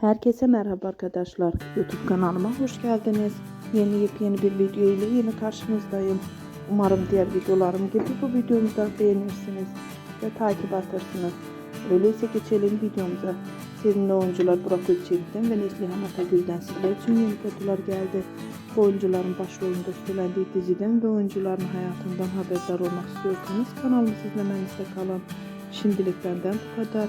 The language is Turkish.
Herkese merhaba arkadaşlar. YouTube kanalıma hoş geldiniz. Yeni yepyeni bir video ile yine karşınızdayım. Umarım diğer videolarım gibi bu videomu da beğenirsiniz ve takip edersiniz. Öyleyse geçelim videomuza. Sevimli oyuncular Burak Özçelik'ten ve Neslihan Atagül'den sizler için yeni fotolar geldi. Bu oyuncuların başrolünde söylendiği diziden ve oyuncuların hayatından haberdar olmak istiyorsanız kanalımızı izlemenizde kalın. Şimdilik benden bu kadar.